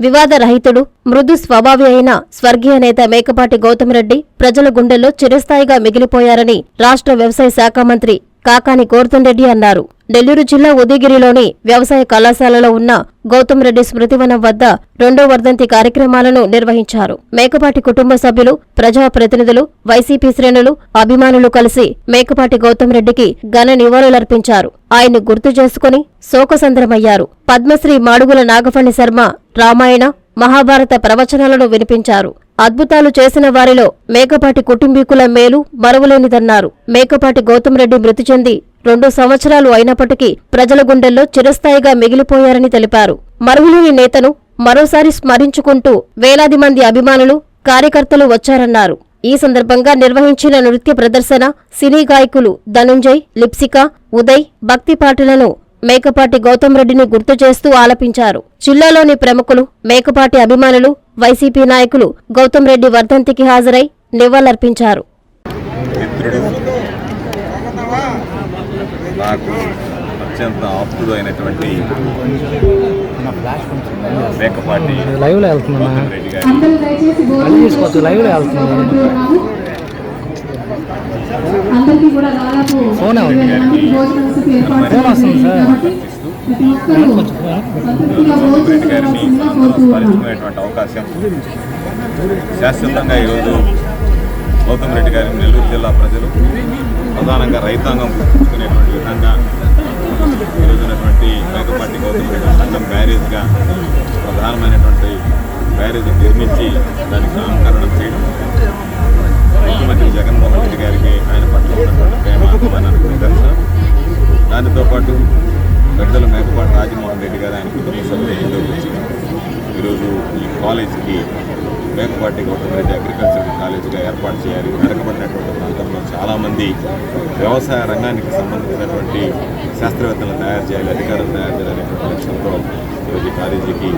వివాద రహితుడు మృదు స్వభావి అయిన స్వర్గీయ నేత మేకపాటి గౌతమ్రెడ్డి ప్రజల గుండెల్లో చిరస్థాయిగా మిగిలిపోయారని రాష్ట్ర వ్యవసాయ శాఖ మంత్రి కాకాని గోర్ధన్ రెడ్డి అన్నారు. నెల్లూరు జిల్లా ఉదయగిరిలోని వ్యవసాయ కళాశాలలో ఉన్న గౌతమ్ రెడ్డి స్మృతివనం వద్ద రెండో వర్ధంతి కార్యక్రమాలను నిర్వహించారు. మేకపాటి కుటుంబ సభ్యులు ప్రజాప్రతినిధులు వైసీపీ శ్రేణులు అభిమానులు కలిసి మేకపాటి గౌతమ్ రెడ్డికి ఘన నివాళులర్పించారు. ఆయన్ని గుర్తు చేసుకుని శోకసంద్రమయ్యారు. పద్మశ్రీ మాడుగుల నాగఫణి శర్మ రామాయణ మహాభారత ప్రవచనాలను వినిపించారు. అద్భుతాలు చేసిన వారిలో మేకపాటి కుటుంబీకుల మేలు మరువలేనిదన్నారు. మేకపాటి గౌతమ్ రెడ్డి మృతి చెంది రెండు సంవత్సరాలు అయినప్పటికీ ప్రజల గుండెల్లో చిరస్థాయిగా మిగిలిపోయారని తెలిపారు. మరువలేని నేతను మరోసారి స్మరించుకుంటూ వేలాది మంది అభిమానులు కార్యకర్తలు వచ్చారన్నారు. ఈ సందర్భంగా నిర్వహించిన నృత్య ప్రదర్శన సినీ గాయకులు ధనుంజయ్ లిప్సిక ఉదయ్ భక్తి పాటలను మేకపాటి గౌతమ్ రెడ్డిని గుర్తు చేస్తూ ఆలపించారు. జిల్లాలోని ప్రముఖులు మేకపాటి అభిమానులు వైసీపీ నాయకులు గౌతమ్ రెడ్డి వర్ధంతికి హాజరై నివాళులర్పించారు. నాకు అత్యంత ఆప్తుడు అయినటువంటి మేకపాటి లైవ్లో వెళ్తున్నా మళ్ళీ తీసుకోవచ్చు లైవ్లో వెళ్తున్నా ఫోన్ ఫోన్ వస్తుంది సార్. అవకాశం. శాశ్వతంగా ఈరోజు గౌతమ్ రెడ్డి గారి నెల్లూరు జిల్లా ప్రజలు ప్రధానంగా రైతాంగం గుర్తుంచుకునేటువంటి విధంగా ఈరోజునటువంటి మేకపాటి గౌతమ్ రెడ్డి సంఘం బ్యారేజ్గా ప్రధానమైనటువంటి బ్యారేజ్ నిర్మించి దానికి నామకరణం చేయడం. ముఖ్యమంత్రి జగన్మోహన్ రెడ్డి గారికి ఆయన పట్ల ఉన్నటువంటి ప్రేమ అభిమానానికి నిదర్శనం దానితో పాటు పెద్దల మేకపాటి రాజమోహన్ రెడ్డి గారు ఆయన కుటుంబ సభ్యులు ఈరోజు ఈ కాలేజీకి మేకపాటి గౌతమ్ రెడ్డి అగ్రికల్చర్ కాలేజీగా ఏర్పాటు చేయాలి. చాలామంది వ్యవసాయ రంగానికి సంబంధించినటువంటి శాస్త్రవేత్తలను తయారు చేయాలి అధికారులు తయారు చేయాలనేటువంటి లక్ష్యంతో ఈరోజు కాలేజీకి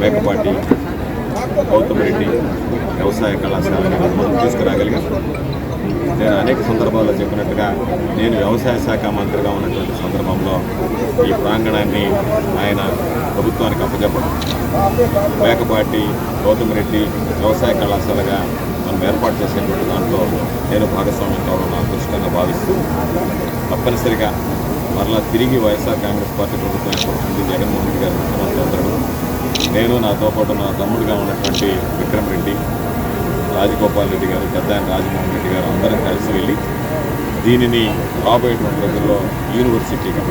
మేకపాటి గౌతమ్ రెడ్డి వ్యవసాయ కళాశాలని మనం తీసుకురాగలిగాం నేను అనేక సందర్భాల్లో చెప్పినట్టుగా నేను వ్యవసాయ శాఖ మంత్రిగా ఉన్నటువంటి సందర్భంలో ఈ ప్రాంగణాన్ని ఆయన ప్రభుత్వానికి అప్పచెప్పడం మేకపాటి గౌతమ్ రెడ్డి వ్యవసాయ కళాశాలగా ఏర్పాటు చేసేటువంటి దాంట్లో నేను భాగస్వామ్యం కావడం నా అదృష్టంగా భావిస్తూ తప్పనిసరిగా మరలా తిరిగి వైఎస్ఆర్ కాంగ్రెస్ పార్టీ ప్రభుత్వం ఏర్పడుతుంది జగన్మోహన్ రెడ్డి గారు ముఖ్యమంత్రి అవుతాడు నేను నాతో పాటు నా తమ్ముడుగా ఉన్నటువంటి విక్రమ్ రెడ్డి రాజగోపాల్ రెడ్డి గారు పెద్దాయన రాజమోహన్ రెడ్డి గారు అందరం కలిసి వెళ్ళి దీనిని రాబోయేటువంటి రోజుల్లో యూనివర్సిటీగా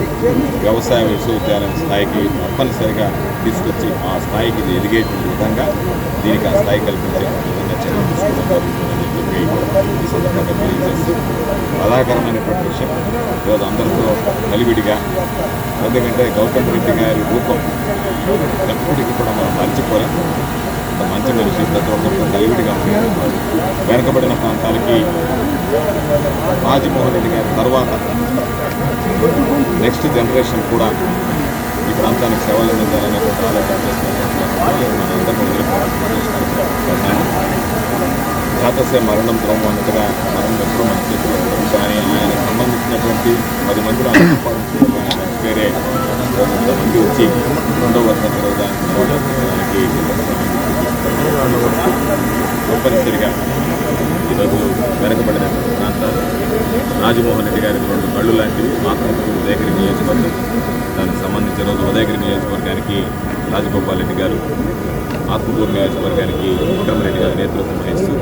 వ్యవసాయ విశ్వవిద్యాలయం స్థాయికి తప్పనిసరిగా తీసుకొచ్చి ఆ స్థాయికి ఎదిగేటువంటి విధంగా దీనికి ఆ స్థాయి కల్పించే విధంగా చర్యలు తీసుకోవడం బాధాకరమైనటువంటి విషయం. ఈరోజు అందరితో కలివిడిగా ఎందుకంటే గౌతమ్ రెడ్డి గారి రూపం ఎప్పటికీ కూడా మనం మర్చిపోలేం. ఒక మంచి మనిషి ప్రతి ఒక్కరితో కలివిడిగా వెనకబడిన ప్రాంతాలకి రాజమోహన్ రెడ్డి గారి తర్వాత నెక్స్ట్ జనరేషన్ కూడా ఈ ప్రాంతానికి సేవలు అందించాలనేటువంటి ఆలోచన చేస్తున్నటువంటి మనందరం జాతసే మరణం ద్రోమం అన్నట్టుగా మరణం ఎప్పుడూ మన చేతిలో ఉండదు కానీ ఆయనకు సంబంధించినటువంటి పది మందిలో వేరే మంది వచ్చి రెండో వర్గం రోజానికి తప్పనిసరిగా ఈరోజు వెనకబడిన ప్రాంతాలు రాజమోహన్ రెడ్డి గారికి రెండు కళ్ళు లాంటివి మాత్రం ఉదయగిరి నియోజకవర్గం. దానికి సంబంధించిన రోజు ఉదయగిరి నియోజకవర్గానికి రాజగోపాల్ రెడ్డి గారు ఆత్మకూరు నియోజకవర్గానికి విక్రమరెడ్డి గారి నేతృత్వం వహిస్తూ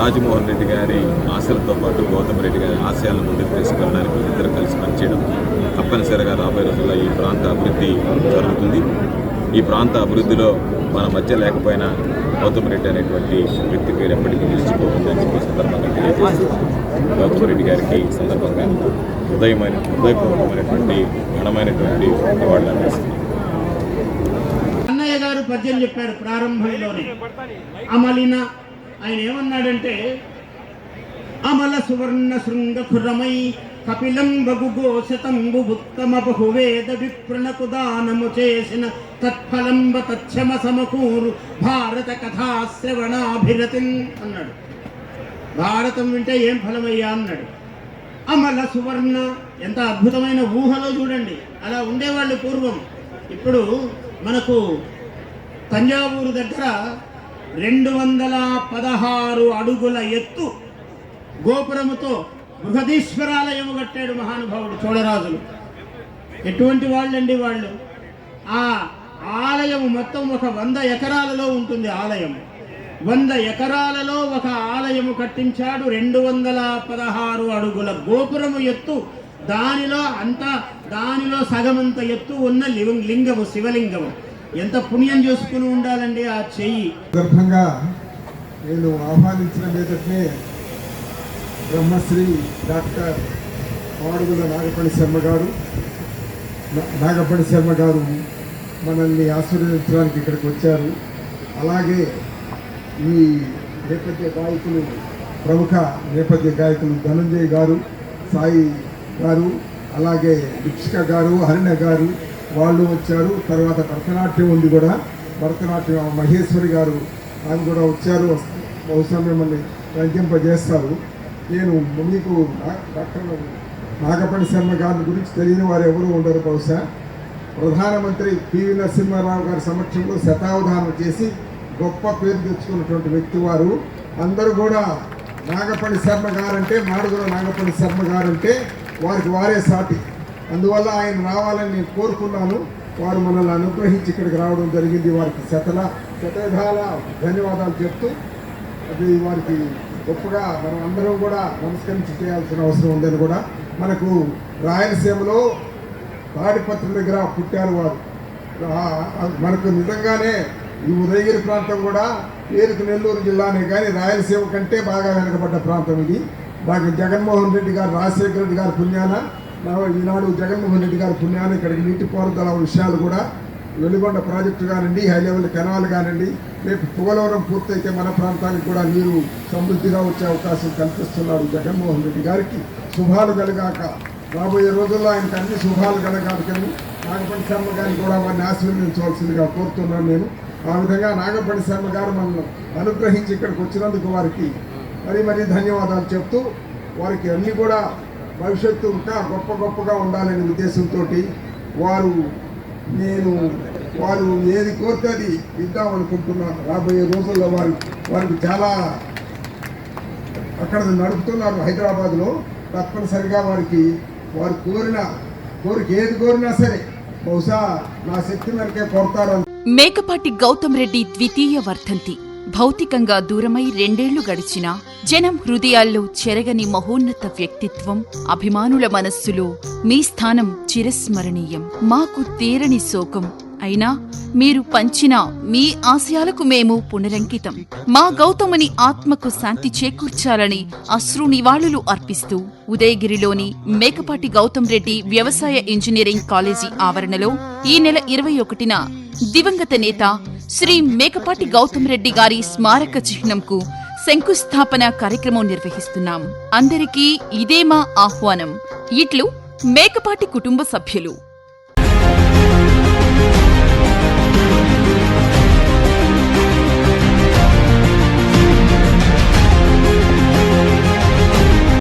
రాజమోహన్ రెడ్డి గారి ఆశలతో పాటు గౌతమ్ రెడ్డి గారి ఆశయాలను ముందుకు తీసుకెళ్ళడానికి ఇద్దరు కలిసి పనిచేయడం తప్పనిసరిగా రాబోయే రోజుల్లో ఈ ప్రాంత అభివృద్ధి జరుగుతుంది. ఈ ప్రాంత అభివృద్ధిలో మన మధ్య లేకపోయినా గౌతమ్ రెడ్డి అనేటువంటి వ్యక్తి పేరు ఎప్పటికీ నిలిచిపోతుందని చెప్పి సందర్భంగా తెలియజేస్తూ గౌతమ్ రెడ్డి గారికి సందర్భంగా హృదయమైన హృదయపూర్వకమైనటువంటి ఘనమైనటువంటి నివాళులు అందిస్తున్నాం అన్నయ్య గారు పద్యం చెప్పారు ప్రారంభంలోనే. అమలిన ఆయన ఏమన్నాడంటే అమల సువర్ణ శృంగ ఖురమై కపిలం బగుగోశతంబు ఉత్తమ బహువేద విప్రణకు దానము చేసిన తత్ఫలంబ తచ్చమ సమకూరు భారత కథా శ్రవణాభిరతిన్ అన్నాడు. భారతం వింటే ఏం ఫలమయ్యా అన్నాడు. అమల సువర్ణ ఎంత అద్భుతమైన ఊహలో చూడండి. అలా ఉండేవాళ్ళు పూర్వం. ఇప్పుడు మనకు తంజావూరు దగ్గర రెండు వందల పదహారు అడుగుల ఎత్తు గోపురముతో బృహదీశ్వరాలయము కట్టాడు మహానుభావుడు చోళరాజులు. ఎటువంటి వాళ్ళండి వాళ్ళు? ఆ ఆలయం మొత్తం ఒక వంద ఎకరాలలో ఉంటుంది ఆలయం. వంద ఎకరాలలో ఒక ఆలయము కట్టించాడు రెండు వందల పదహారు అడుగుల గోపురము ఎత్తు దానిలో అంత దానిలో సగమంత ఎత్తు ఉన్న లింగ- లింగము శివలింగము. ఎంత పుణ్యం చేసుకుని ఉండాలండి ఆ చెయ్యి? సందర్భంగా నేను ఆహ్వానించిన మీదటనే బ్రహ్మశ్రీ డాక్టర్ మాడుగుల నాగపల్లి శర్మ గారు. నా- నాగపల్లి శర్మ గారు మనల్ని ఆశీర్వదించడానికి ఇక్కడికి వచ్చారు. అలాగే ఈ నేపథ్య గాయకులు ప్రముఖ నేపథ్య గాయకులు ధనంజయ్ గారు సాయి గారు అలాగే దీక్షిక గారు హరిణ గారు వాళ్ళు వచ్చారు. తర్వాత భరతనాట్యం ఉంది కూడా. భరతనాట్యం మహేశ్వరి గారు ఆమె కూడా వచ్చారు. బహుశా మిమ్మల్ని రంజింపజేస్తారు నేను మీకు డాక్టర్ నాగపల్లి శర్మ గారి గురించి తెలియని వారు ఎవరు ఉండరు బహుశా. ప్రధానమంత్రి పివి నరసింహారావు గారి సమక్షంలో శతావధానం చేసి గొప్ప పేరు తెచ్చుకున్నటువంటి వ్యక్తి వారు. అందరూ కూడా నాగపల్లి శర్మ గారంటే మాడుగుల నాగపల్లి శర్మ గారంటే వారికి వారే సాటి. అందువల్ల ఆయన రావాలని నేను కోరుకున్నాను. వారు మనల్ని అనుగ్రహించి ఇక్కడికి రావడం జరిగింది. వారికి శతల శతధాల ధన్యవాదాలు చెప్తూ అది వారికి గొప్పగా మనం అందరం కూడా నమస్కరించి చేయాల్సిన అవసరం ఉందని కూడా మనకు రాయలసీమలో తాడిపత్రి దగ్గర పుట్టారు వారు. మనకు నిజంగానే ఈ ఉదయగిరి ప్రాంతం కూడా పేరుకు నెల్లూరు జిల్లానే కానీ రాయలసీమ కంటే బాగా వెనకబడ్డ ప్రాంతం ఇది. డాక్టర్ జగన్మోహన్ రెడ్డి గారు రాజశేఖర రెడ్డి గారి పుణ్యాన ఈనాడు జగన్మోహన్ రెడ్డి గారి పుణ్యాన ఇక్కడికి నీటిపారుదల విషయాలు కూడా వెలుగొండ ప్రాజెక్టు కానివ్వండి హై లెవెల్ కెనాల్ కానివ్వండి రేపు పోలవరం పూర్తయితే మన ప్రాంతానికి కూడా నీరు సమృద్ధిగా వచ్చే అవకాశం కల్పిస్తున్నారు జగన్మోహన్ రెడ్డి గారికి. శుభాలు కలగాక రాబోయే రోజుల్లో ఆయనకు అన్ని శుభాలు కలగాలని నాగపల్లి శర్మ గారిని కూడా వారిని ఆశీర్వదించవలసిందిగా కోరుతున్నాను నేను. ఆ విధంగా నాగపల్లి శర్మ గారు మనల్ని అనుగ్రహించి ఇక్కడికి వచ్చినందుకు వారికి మరీ మరీ ధన్యవాదాలు చెప్తూ వారికి అన్నీ కూడా భవిష్యత్తు ఇంకా గొప్ప గొప్పగా ఉండాలనే ఉద్దేశంతో వారు నేను వారు ఏది కోరితే అది ఇద్దామనుకుంటున్నాను రాబోయే రోజుల్లో వారు వారికి చాలా అక్కడ నడుపుతున్నారు హైదరాబాద్లో. తప్పనిసరిగా వారికి వారు కోరిన కోరిక ఏది కోరినా సరే బహుశా నా శక్తి మేరకే కోరుతారు మేకపాటి గౌతమ్ రెడ్డి ద్వితీయ వర్ధంతి. భౌతికంగా దూరమై రెండేళ్ళు గడిచినా జనం హృదయాల్లో చెరగని మహోన్నత వ్యక్తిత్వం అభిమానుల మనస్సులో మీ స్థానం చిరస్మరణీయం. మాకు తీరని శోకం. అయినా మీరు పంచిన మీ ఆశయాలకు మేము పునరంకితం. మా గౌతముని ఆత్మకు శాంతి చేకూర్చాలని అశ్రు నివాళులు అర్పిస్తూ ఉదయగిరిలోని మేకపాటి గౌతమ్ రెడ్డి వ్యవసాయ ఇంజనీరింగ్ కాలేజీ ఆవరణలో ఈ నెల ఇరవై ఒకటిన దివంగత నేత శ్రీ మేకపాటి గౌతమ్ రెడ్డి గారి స్మారక చిహ్నంకు శంకుస్థాపన కార్యక్రమం నిర్వహిస్తున్నాం. అందరికీ ఇదే మా ఆహ్వానం. ఇట్లు మేకపాటి కుటుంబ సభ్యులు